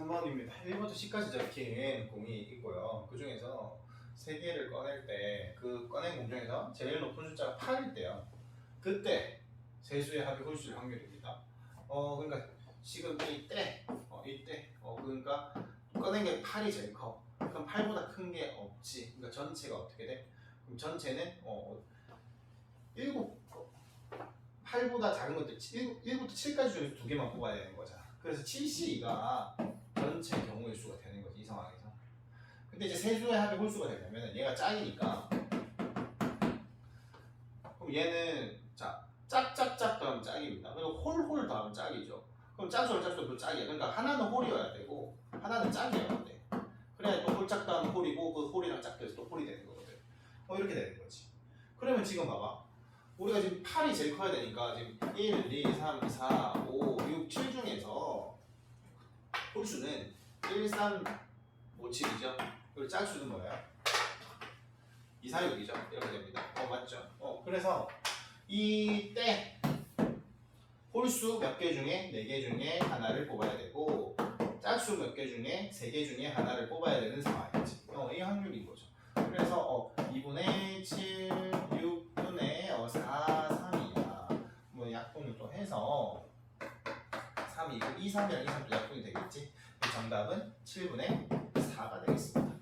3번입니다. 1부터 10까지 적힌 공이 있고요. 그 중에서 세 개를 꺼낼 때 그 꺼낸 공 중에서 제일 높은 숫자가 8일 때요. 그때 세수의 합이 홀수일 확률입니다. 어 그러니까 지금 이때 어 이때 어 그러니까 꺼낸 게 8이 제일 커. 그럼 8보다 큰 게 없지. 그러니까 전체가 어떻게 돼? 그럼 전체는 어 7, 8보다 작은 것들 1, 1부터 7까지 중에서 두 개만 뽑아야 되는 거잖아. 그래서 7C가 전체 경우의 수가 되는 거지 이 상황에서. 근데 이제 세수의 합의 홀수가 되려면 얘가 짝이니까 그럼 얘는 자 짝짝짝 더하면 짝입니다. 그리고 홀홀 더하면 짝이죠. 그럼 짝수를 짝수 그 짝이야. 그러니까 하나는 홀이어야 되고 하나는 짝이어야 돼. 그래야 또 홀짝 더하면 홀이고 그 홀이랑 짝돼서 또 홀이 되는 거거든. 뭐 이렇게 되는 거지. 그러면 지금 봐봐. 우리가 지금 8이 제일 커야 되니까 지금 1, 2, 3, 4, 5, 6, 7 중에서 홀수는 1, 3, 5, 7이죠. 그리고 짝수는 뭐예요? 2, 4, 6이죠. 이렇게 됩니다. 어 맞죠? 어 그래서 이때 홀수 몇 개 중에 4개 중에 하나를 뽑아야 되고 짝수 몇 개 중에 3개 중에 하나를 뽑아야 되는 상황이지. 3이고 2, 3이랑 2, 3도 약분이 되겠지. 그 정답은 7분의 4가 되겠습니다.